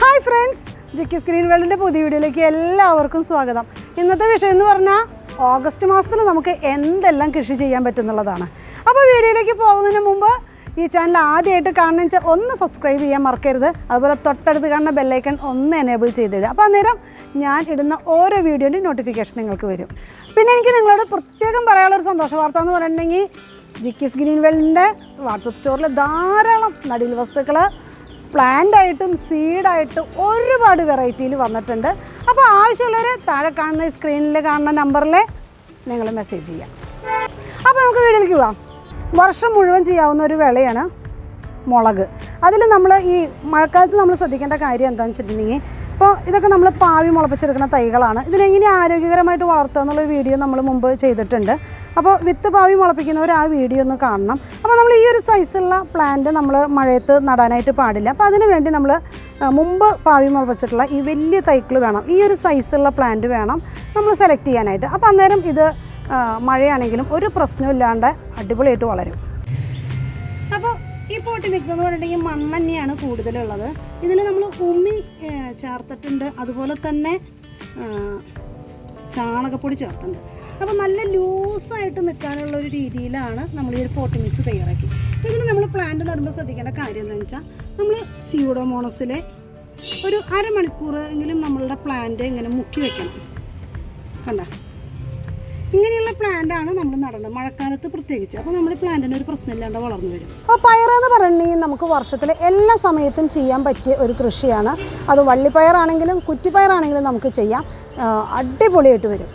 Hi friends Jikki screen വേൾഡിന്റെ പുതിയ വീഡിയോയിലേക്ക് എല്ലാവർക്കും സ്വാഗതം. ഇന്നത്തെ വിഷയം എന്ന് പറഞ്ഞാൽ ഓഗസ്റ്റ് മാസത്തിൽ നമുക്ക് എന്തെല്ലാം കൃഷി ചെയ്യാൻ പറ്റുന്നുള്ളതാണ് അപ്പോൾ വീഡിയോയിലേക്ക് പോകുന്നതിന് മുമ്പ് ഈ ചാനൽ ആദ്യമായിട്ട് കാണുന്ന വെച്ചാൽ ഒന്ന് സബ്സ്ക്രൈബ് ചെയ്യാൻ മറക്കരുത്. അതുപോലെ തൊട്ടടുത്ത് കാണുന്ന ബെല്ലൈക്കൺ ഒന്ന് എനേബിൾ ചെയ്തിടുക അപ്പോൾ അന്നേരം ഞാൻ ഇടുന്ന ഓരോ വീഡിയോന്റെയും നോട്ടിഫിക്കേഷൻ നിങ്ങൾക്ക് വരും. പിന്നെ എനിക്ക് നിങ്ങളോട് പ്രത്യേകം പറയാനുള്ളൊരു സന്തോഷ വാർത്ത എന്ന് പറഞ്ഞിട്ടുണ്ടെങ്കിൽ ജിക്കിസ് ഗ്രീൻ വേൾഡിന്റെ വാട്സപ്പ് സ്റ്റോറിൽ ധാരാളം നടീൽ വസ്തുക്കൾ പ്ലാന്റ് ആയിട്ടും സീഡായിട്ടും ഒരുപാട് വെറൈറ്റിയിൽ വന്നിട്ടുണ്ട്. അപ്പോൾ ആവശ്യമുള്ളവർ താഴെ കാണുന്ന സ്ക്രീനിൽ കാണുന്ന നമ്പറിൽ നിങ്ങൾ മെസ്സേജ് ചെയ്യാം. അപ്പോൾ നമുക്ക് വീട്ടിലേക്ക് പോവാം. വർഷം മുഴുവൻ ചെയ്യാവുന്ന ഒരു വിളയാണ് മുളക്. അതിൽ നമ്മൾ ഈ മഴക്കാലത്ത് നമ്മൾ ശ്രദ്ധിക്കേണ്ട കാര്യം എന്താണെന്ന് വെച്ചിട്ടുണ്ടെങ്കിൽ ഇപ്പോൾ ഇതൊക്കെ നമ്മൾ പാവി മുളപ്പിച്ചെടുക്കുന്ന തൈകളാണ്. ഇതിനെങ്ങനെ ആരോഗ്യകരമായിട്ട് വളർത്തുക എന്നുള്ളൊരു വീഡിയോ നമ്മൾ മുമ്പ് ചെയ്തിട്ടുണ്ട്. അപ്പോൾ വിത്ത് പാവി മുളപ്പിക്കുന്നവർ ആ വീഡിയോ ഒന്ന് കാണണം. അപ്പോൾ നമ്മൾ ഈ ഒരു സൈസുള്ള പ്ലാന്റ് നമ്മൾ മഴയത്ത് നടാനായിട്ട് പാടില്ല. അപ്പോൾ അതിന് വേണ്ടി നമ്മൾ മുമ്പ് പാവി മുളപ്പിച്ചിട്ടുള്ള ഈ വലിയ തൈക്കൾ വേണം. ഈ ഒരു സൈസുള്ള പ്ലാന്റ് വേണം നമ്മൾ സെലക്ട് ചെയ്യാനായിട്ട്. അപ്പോൾ അന്നേരം ഇത് മഴയാണെങ്കിലും ഒരു പ്രശ്നവും ഇല്ലാണ്ട് അടിപൊളിയായിട്ട് വളരും. ഈ പോട്ടി മിക്സ് എന്ന് പറഞ്ഞിട്ടുണ്ടെങ്കിൽ മണ്ണ് തന്നെയാണ് കൂടുതലുള്ളത്. ഇതിൽ നമ്മൾ ഉമ്മി ചേർത്തിട്ടുണ്ട്. അതുപോലെ തന്നെ ചാണകപ്പൊടി ചേർത്തിട്ടുണ്ട്. അപ്പോൾ നല്ല ലൂസായിട്ട് നിൽക്കാനുള്ള ഒരു രീതിയിലാണ് നമ്മൾ ഈ ഒരു പോട്ടി മിക്സ് തയ്യാറാക്കി. ഇതിന് നമ്മൾ പ്ലാന്റ് നടുമ്പോൾ ശ്രദ്ധിക്കേണ്ട കാര്യം എന്താണെന്ന് വെച്ചാൽ നമ്മൾ സിയൂഡോമോണസിലെ ഒരു അരമണിക്കൂർ എങ്കിലും നമ്മളുടെ പ്ലാന്റ് ഇങ്ങനെ മുക്കി വെക്കണം. കണ്ട? ഇങ്ങനെയുള്ള പ്ലാന്റ് ആണ് നമ്മൾ നടേണ്ടത് മഴക്കാലത്ത് പ്രത്യേകിച്ച്. അപ്പോൾ നമ്മുടെ പ്ലാന്റിന് ഒരു പ്രശ്നമില്ലാണ്ട് വളർന്നു വരും. അപ്പോൾ പയറെന്ന് പറഞ്ഞിട്ടുണ്ടെങ്കിൽ നമുക്ക് വർഷത്തിൽ എല്ലാ സമയത്തും ചെയ്യാൻ പറ്റിയ ഒരു കൃഷിയാണ്. അത് വള്ളിപ്പയറാണെങ്കിലും കുറ്റിപ്പയറാണെങ്കിലും നമുക്ക് ചെയ്യാം. അടിപൊളിയായിട്ട് വരും.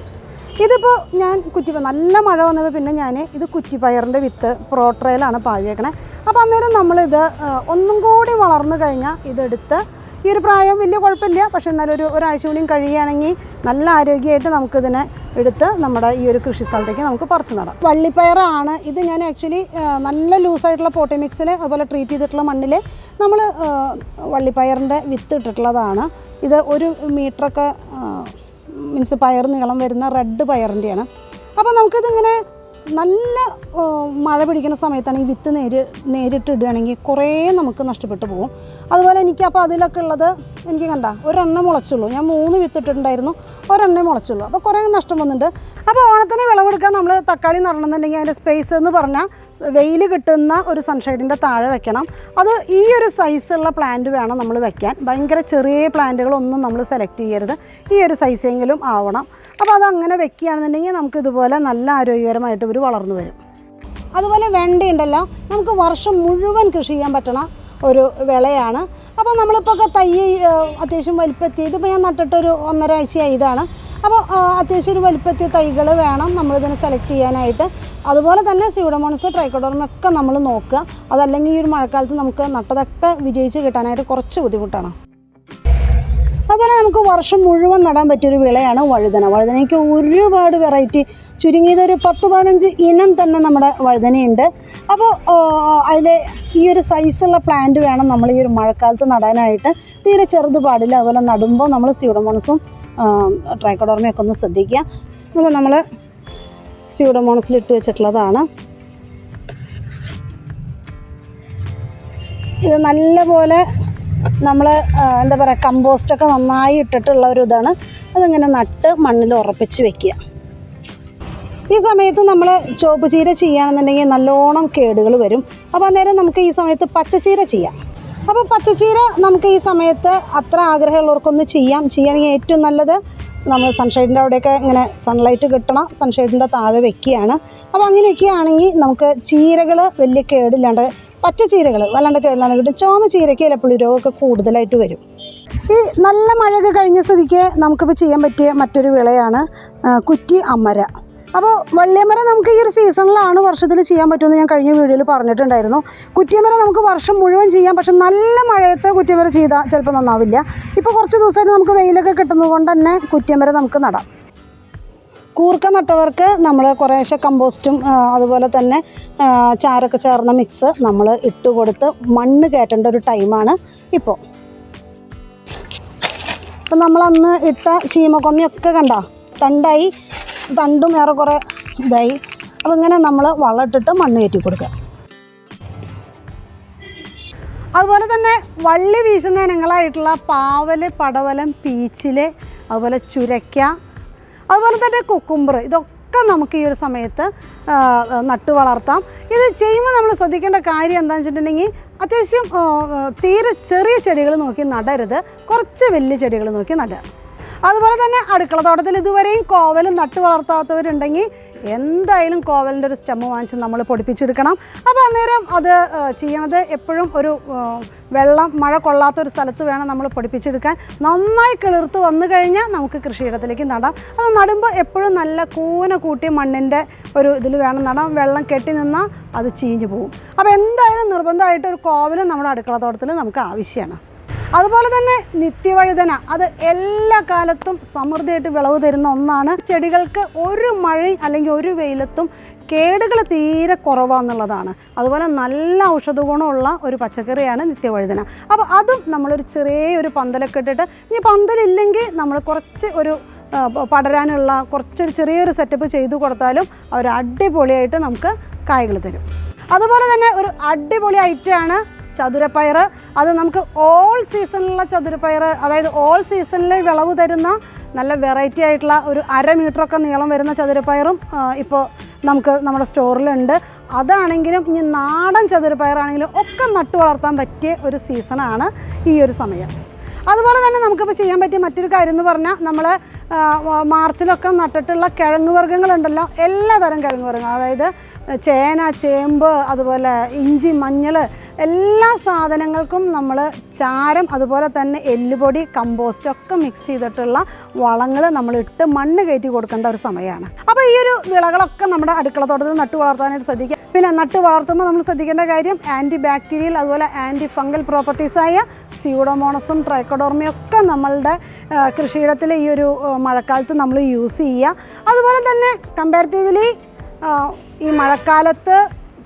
ഇതിപ്പോൾ ഞാൻ കുറ്റി നല്ല മഴ വന്നപ്പോൾ പിന്നെ ഞാൻ ഇത് കുറ്റിപ്പയറിന്റെ വിത്ത് പ്രോട്രയിലാണ് പാവിയേക്കണേ അപ്പോൾ അന്നേരം നമ്മളിത് ഒന്നും കൂടി വളർന്നു കഴിഞ്ഞാൽ ഇതെടുത്ത് ഈ ഒരു പ്രായം വലിയ കുഴപ്പമില്ല. പക്ഷെ എന്നാലും ഒരു ഒരാഴ്ച കൂടിയും കഴിയുകയാണെങ്കിൽ നല്ല ആരോഗ്യമായിട്ട് നമുക്കിതിനെ എടുത്ത് നമ്മുടെ ഈ ഒരു കൃഷി സ്ഥലത്തേക്ക് നമുക്ക് പറിച്ചു നടാം. വള്ളിപ്പയറാണ്. ഇത് ഞാൻ ആക്ച്വലി നല്ല ലൂസായിട്ടുള്ള പോട്ടി മിക്സിൽ അതുപോലെ ട്രീറ്റ് ചെയ്തിട്ടുള്ള മണ്ണിൽ നമ്മൾ വള്ളിപ്പയറിന്റെ വിത്ത് ഇട്ടിട്ടുള്ളതാണ്. ഇത് ഒരു മീറ്ററൊക്കെ മീൻസ് പയർ നീളം വരുന്ന റെഡ് പയറിന്റെയാണ്. അപ്പോൾ നമുക്കിതിങ്ങനെ നല്ല മഴ പിടിക്കുന്ന സമയത്താണ് ഈ വിത്ത് നേര് നേരിട്ട് ഇടുകയാണെങ്കിൽ കുറേ നമുക്ക് നഷ്ടപ്പെട്ടു പോകും. അതുപോലെ എനിക്ക് അപ്പോൾ അതിലൊക്കെ ഉള്ളത് എനിക്ക് കണ്ട ഒരെണ്ണം മുളച്ചുള്ളൂ. ഞാൻ മൂന്ന് വിത്തിട്ടുണ്ടായിരുന്നു ഒരെണ്ണേ മുളച്ചുള്ളൂ. അപ്പോൾ കുറേ നഷ്ടം വന്നിട്ടുണ്ട്. അപ്പോൾ ഓണത്തിന് വിളവെടുക്കാൻ നമ്മൾ തക്കാളി നടണമെന്നുണ്ടെങ്കിൽ അതിന്റെ സ്പേസ് എന്ന് പറഞ്ഞാൽ വെയിൽ കിട്ടുന്ന ഒരു സൺഷൈഡിന്റെ താഴെ വെക്കണം. അത് ഈ ഒരു സൈസുള്ള പ്ലാന്റ് വേണം നമ്മൾ വെക്കാൻ. ഭയങ്കര ചെറിയ പ്ലാന്റുകളൊന്നും നമ്മൾ സെലക്ട് ചെയ്യരുത്. ഈ ഒരു സൈസെങ്കിലും ആവണം. അപ്പോൾ അത് അങ്ങനെ വെക്കുകയാണെന്നുണ്ടെങ്കിൽ നമുക്ക് ഇതുപോലെ നല്ല ആരോഗ്യകരമായിട്ട് ഇവർ വളർന്നു വരും. അതുപോലെ വെണ്ടയുണ്ടല്ലോ. നമുക്ക് വർഷം മുഴുവൻ കൃഷി ചെയ്യാൻ പറ്റണ ഒരു വിളയാണ്. അപ്പോൾ നമ്മളിപ്പോൾ ഒക്കെ തൈ ഏഹ്, അത്യാവശ്യം വലിപ്പത്തി ഇതിപ്പോൾ ഞാൻ നട്ടിട്ടൊരു ഒന്നര ആഴ്ചയായി ഇതാണ്. അപ്പോൾ അത്യാവശ്യം ഒരു വലിപ്പത്തിയ തൈകൾ വേണം നമ്മളിതിനെ സെലക്ട് ചെയ്യാനായിട്ട്. അതുപോലെ തന്നെ സ്യൂഡമോണസ് ട്രൈക്കോഡോർമൊക്കെ നമ്മൾ നോക്കുക. അതല്ലെങ്കിൽ ഈ ഒരു മഴക്കാലത്ത് നമുക്ക് നട്ടതൊക്കെ വിജയിച്ച് കിട്ടാനായിട്ട് കുറച്ച് ബുദ്ധിമുട്ടാണ്. അതുപോലെ നമുക്ക് വർഷം മുഴുവൻ നടാൻ പറ്റിയൊരു വിളയാണ് വഴുതന. വഴുതനയ്ക്ക് ഒരുപാട് വെറൈറ്റി ചുരുങ്ങിയത് ഒരു പത്ത് പതിനഞ്ച് ഇനം തന്നെ നമ്മുടെ വഴുതനയുണ്ട്. അപ്പോൾ അതിൽ ഈ ഒരു സൈസുള്ള പ്ലാന്റ് വേണം നമ്മൾ ഈ ഒരു മഴക്കാലത്ത് നടാനായിട്ട്. തീരെ ചെറുത് പാടില്ല. അതുപോലെ നടുമ്പോൾ നമ്മൾ സ്യൂഡോമോണസും ട്രൈക്കോഡോർമയൊക്കെ ഒന്ന് ശ്രദ്ധിക്കുക. അപ്പോൾ നമ്മൾ സ്യൂഡോമോണസിൽ ഇട്ട് വെച്ചിട്ടുള്ളതാണ്. ഇത് നല്ലപോലെ നമ്മൾ എന്താ പറയുക കമ്പോസ്റ്റൊക്കെ നന്നായി ഇട്ടിട്ടുള്ള ഒരു ഇതാണ്. അതിങ്ങനെ നട്ട് മണ്ണിൽ ഉറപ്പിച്ച് വെക്കുക. ഈ സമയത്ത് നമ്മൾ ചുവപ്പ് ചീര ചെയ്യുകയാണെന്നുണ്ടെങ്കിൽ നല്ലോണം കേടുകൾ വരും. അപ്പോൾ അന്നേരം നമുക്ക് ഈ സമയത്ത് പച്ചച്ചീര ചെയ്യാം. അപ്പോൾ പച്ചച്ചീര നമുക്ക് ഈ സമയത്ത് അത്ര ആഗ്രഹമുള്ളവർക്കൊന്ന് ചെയ്യാം. ചെയ്യുകയാണെങ്കിൽ ഏറ്റവും നല്ലത് നമ്മൾ സൺഷെയ്ഡിന്റെ അവിടെയൊക്കെ ഇങ്ങനെ സൺലൈറ്റ് കിട്ടണം. സൺഷെയ്ഡിന്റെ താഴെ വെക്കുകയാണ്. അപ്പോൾ അങ്ങനെയൊക്കെ ആണെങ്കിൽ നമുക്ക് ചീരകൾ വലിയ കേടില്ലാണ്ട് പച്ച ചീരകൾ വല്ലാണ്ട് കിട്ടും. ചുവന്ന ചീരയ്ക്ക് ഇലപ്പുള്ളി രോഗമൊക്കെ കൂടുതലായിട്ട് വരും. ഈ നല്ല മഴയൊക്കെ കഴിഞ്ഞ സ്ഥിതിക്ക് നമുക്കിപ്പോൾ ചെയ്യാൻ പറ്റിയ മറ്റൊരു വിളയാണ് കുറ്റി അമര. അപ്പോൾ വള്ളിയമര നമുക്ക് ഈ ഒരു സീസണിലാണ് വർഷത്തിൽ ചെയ്യാൻ പറ്റുമെന്ന് ഞാൻ കഴിഞ്ഞ വീഡിയോയിൽ പറഞ്ഞിട്ടുണ്ടായിരുന്നു. കുറ്റിയമര നമുക്ക് വർഷം മുഴുവൻ ചെയ്യാം പക്ഷെ നല്ല മഴയത്ത് കുറ്റിയമര ചെയ്താൽ ചിലപ്പോൾ നന്നാവില്ല. ഇപ്പോൾ കുറച്ച് ദിവസമായിട്ട് നമുക്ക് വെയിലൊക്കെ കിട്ടുന്നത് കൊണ്ട് തന്നെ കുറ്റിയമര നമുക്ക് നടാം. കൂർക്ക നട്ടവർക്ക് നമ്മൾ കുറേശ്ശെ കമ്പോസ്റ്റും അതുപോലെ തന്നെ ചാരൊക്കെ ചേർന്ന മിക്സ് നമ്മൾ ഇട്ട് കൊടുത്ത് മണ്ണ് കയറ്റേണ്ട ഒരു ടൈമാണ് ഇപ്പോൾ അപ്പം നമ്മളന്ന് ഇട്ട ശീമക്കൊന്നയൊക്കെ കണ്ട? തണ്ടായി തണ്ടും ഏറെക്കുറെ ഇതായി. അപ്പോൾ ഇങ്ങനെ നമ്മൾ വളം ഇട്ടിട്ട് മണ്ണ് കയറ്റി കൊടുക്കുക. അതുപോലെ തന്നെ വള്ളി വീശുന്ന ഇനങ്ങളായിട്ടുള്ള പാവൽ പടവലം പീച്ചിൽ അതുപോലെ ചുരയ്ക്ക അതുപോലെ തന്നെ കുക്കുംബർ ഇതൊക്കെ നമുക്ക് ഈ ഒരു സമയത്ത് നട്ടു വളർത്താം. ഇത് ചെയ്യുമ്പോൾ നമ്മൾ ശ്രദ്ധിക്കേണ്ട കാര്യം എന്താണെന്ന് വെച്ചിട്ടുണ്ടെങ്കിൽ അത്യാവശ്യം തീരെ ചെറിയ ചെടികൾ നോക്കി നടരുത്. കുറച്ച് വലിയ ചെടികൾ നോക്കി നടുക അതുപോലെ തന്നെ അടുക്കള തോട്ടത്തിൽ ഇതുവരെയും കോവലും നട്ടു വളർത്താത്തവരുണ്ടെങ്കിൽ എന്തായാലും കോവലിന്റെ ഒരു സ്റ്റെമ്മ് വാങ്ങിച്ച് നമ്മൾ പൊടിപ്പിച്ചെടുക്കണം. അപ്പോൾ അന്നേരം അത് ചെയ്യണത് എപ്പോഴും ഒരു വെള്ളം മഴ കൊള്ളാത്ത ഒരു സ്ഥലത്ത് വേണം നമ്മൾ പൊടിപ്പിച്ചെടുക്കാൻ. നന്നായി കിളിർത്ത് വന്നു കഴിഞ്ഞാൽ നമുക്ക് കൃഷിയിടത്തിലേക്ക് നടാം. അത് നടുമ്പോൾ എപ്പോഴും നല്ല കൂന കൂട്ടിയ മണ്ണിന്റെ ഒരു ഇതിൽ വേണം നടാം. വെള്ളം കെട്ടി നിന്നാൽ അത് ചീഞ്ഞു പോകും അപ്പോൾ എന്തായാലും നിർബന്ധമായിട്ട് ഒരു കോവലും നമ്മുടെ അടുക്കള തോട്ടത്തിൽ നമുക്ക് ആവശ്യമാണ്. അതുപോലെ തന്നെ നിത്യവഴുതന. അത് എല്ലാ കാലത്തും സമൃദ്ധിയായിട്ട് വിളവ് തരുന്ന ഒന്നാണ്. ചെടികൾക്ക് ഒരു മഴ അല്ലെങ്കിൽ ഒരു വെയിലത്തും കേടുകൾ തീരെ കുറവാന്നുള്ളതാണ്. അതുപോലെ നല്ല ഔഷധ ഗുണമുള്ള ഒരു പച്ചക്കറിയാണ് നിത്യവഴുതന. അപ്പോൾ അതും നമ്മളൊരു ചെറിയൊരു പന്തലൊക്കെ ഇട്ടിട്ട് ഇനി പന്തലില്ലെങ്കിൽ നമ്മൾ കുറച്ച് ഒരു പടരാനുള്ള കുറച്ചൊരു ചെറിയൊരു സെറ്റപ്പ് ചെയ്തു കൊടുത്താലും അവർ അടിപൊളിയായിട്ട് നമുക്ക് കായ്കൾ തരും. അതുപോലെ തന്നെ ഒരു അടിപൊളി ഐറ്റമാണ് ചതുരപ്പയർ അത് നമുക്ക് ഓൾ സീസണിലുള്ള ചതുരപ്പയർ അതായത് ഓൾ സീസണിൽ വിളവ് തരുന്ന നല്ല വെറൈറ്റി ആയിട്ടുള്ള ഒരു അര മീറ്ററൊക്കെ നീളം വരുന്ന ചതുരപ്പയറും ഇപ്പോൾ നമുക്ക് നമ്മുടെ സ്റ്റോറിലുണ്ട് അതാണെങ്കിലും ഇനി നാടൻ ചതുരപ്പയറാണെങ്കിലും ഒക്കെ നട്ടു വളർത്താൻ പറ്റിയ ഒരു സീസണാണ് ഈ ഒരു സമയം. അതുപോലെ തന്നെ നമുക്കിപ്പോൾ ചെയ്യാൻ പറ്റിയ മറ്റൊരു കാര്യം എന്ന് പറഞ്ഞാൽ നമ്മൾ മാർച്ചിലൊക്കെ നട്ടിട്ടുള്ള കിഴങ്ങ് വർഗങ്ങളുണ്ടല്ലോ. എല്ലാ തരം കിഴങ്ങ് വർഗങ്ങൾ. അതായത് ചേന ചേമ്പ് അതുപോലെ ഇഞ്ചി മഞ്ഞൾ എല്ലാ സാധനങ്ങൾക്കും നമ്മൾ ചാരം അതുപോലെ തന്നെ എല്ലുപൊടി കമ്പോസ്റ്റ് ഒക്കെ മിക്സ് ചെയ്തിട്ടുള്ള വളങ്ങൾ നമ്മൾ ഇട്ട് മണ്ണ് കയറ്റി കൊടുക്കേണ്ട ഒരു സമയമാണ്. അപ്പോൾ ഈ ഒരു വിളകളൊക്കെ നമ്മുടെ അടുക്കളത്തോട്ടത്തിൽ നട്ടു വളർത്താനായിട്ട് ശ്രദ്ധിക്കുക. പിന്നെ നട്ടു വളർത്തുമ്പോൾ നമ്മൾ ശ്രദ്ധിക്കേണ്ട കാര്യം ആന്റി ബാക്ടീരിയൽ അതുപോലെ ആന്റി ഫംഗൽ പ്രോപ്പർട്ടീസായ സ്യൂഡോമോണസും ട്രൈക്കോഡോർമയും ഒക്കെ നമ്മളുടെ കൃഷിയിടത്തിൽ ഈ ഒരു മഴക്കാലത്ത് നമ്മൾ യൂസ് ചെയ്യുക. അതുപോലെ തന്നെ കമ്പാരിറ്റീവ്ലി ഈ മഴക്കാലത്ത്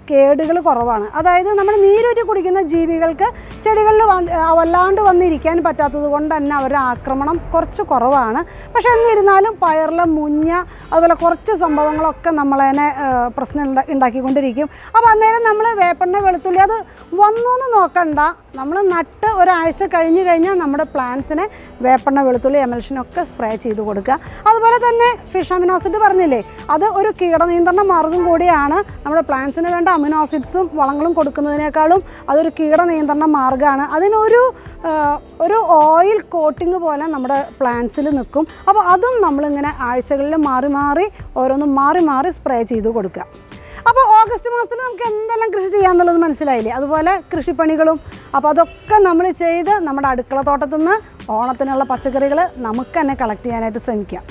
കേടുകൾ കുറവാണ്. അതായത് നമ്മൾ നീരൂറ്റി കുടിക്കുന്ന ജീവികൾക്ക് ചെടികളിൽ വല്ലാണ്ട് വന്നിരിക്കാൻ പറ്റാത്തത് കൊണ്ട് തന്നെ അവരുടെ ആക്രമണം കുറച്ച് കുറവാണ്. പക്ഷേ എന്നിരുന്നാലും പയറിലെ മുഞ്ഞ അതുപോലെ കുറച്ച് സംഭവങ്ങളൊക്കെ നമ്മളതിനെ പ്രശ്നം ഉണ്ടാ- ഉണ്ടാക്കിക്കൊണ്ടിരിക്കും. അപ്പോൾ അന്നേരം നമ്മൾ വേപ്പെണ്ണ വെളുത്തുള്ളി അത് വന്നു എന്ന് നോക്കണ്ട. നമ്മൾ നട്ട് ഒരാഴ്ച കഴിഞ്ഞ് കഴിഞ്ഞാൽ നമ്മുടെ പ്ലാന്റ്സിനെ വേപ്പെണ്ണ വെളുത്തുള്ളി എമൽഷനൊക്കെ സ്പ്രേ ചെയ്ത് കൊടുക്കുക. അതുപോലെ തന്നെ ഫിഷ് അമിനോസിഡ് പറഞ്ഞില്ലേ അത് ഒരു കീടനിയന്ത്രണ മാർഗം കൂടിയാണ്. നമ്മുടെ പ്ലാന്റ്സിന് വേണ്ട അമിനോസിഡ്സും വളങ്ങളും കൊടുക്കുന്നതിനേക്കാളും അതൊരു കീടനിയന്ത്രണ മാർഗമാണ്. അതിനൊരു ഒരു ഓയിൽ കോട്ടിങ് പോലെ നമ്മുടെ പ്ലാന്റ്സിൽ നിൽക്കും. അപ്പോൾ അതും നമ്മളിങ്ങനെ ആഴ്ചകളിൽ മാറി മാറി ഓരോന്നും മാറി മാറി സ്പ്രേ ചെയ്ത് കൊടുക്കുക. അപ്പോൾ ഓഗസ്റ്റ് മാസത്തിൽ നമുക്ക് എന്തെല്ലാം കൃഷി ചെയ്യാമെന്നുള്ളത് മനസ്സിലായില്ലേ? അതുപോലെ കൃഷിപ്പണികളും. അപ്പോൾ അതൊക്കെ നമ്മൾ ചെയ്ത് നമ്മുടെ അടുക്കള തോട്ടത്തിൽ നിന്ന് ഓണത്തിനുള്ള പച്ചക്കറികൾ നമുക്ക് തന്നെ കളക്ട് ചെയ്യാനായിട്ട് ശ്രമിക്കാം.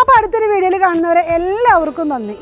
അപ്പോൾ അടുത്തൊരു വീഡിയോയിൽ കാണുന്നവരെ എല്ലാവർക്കും നന്ദി.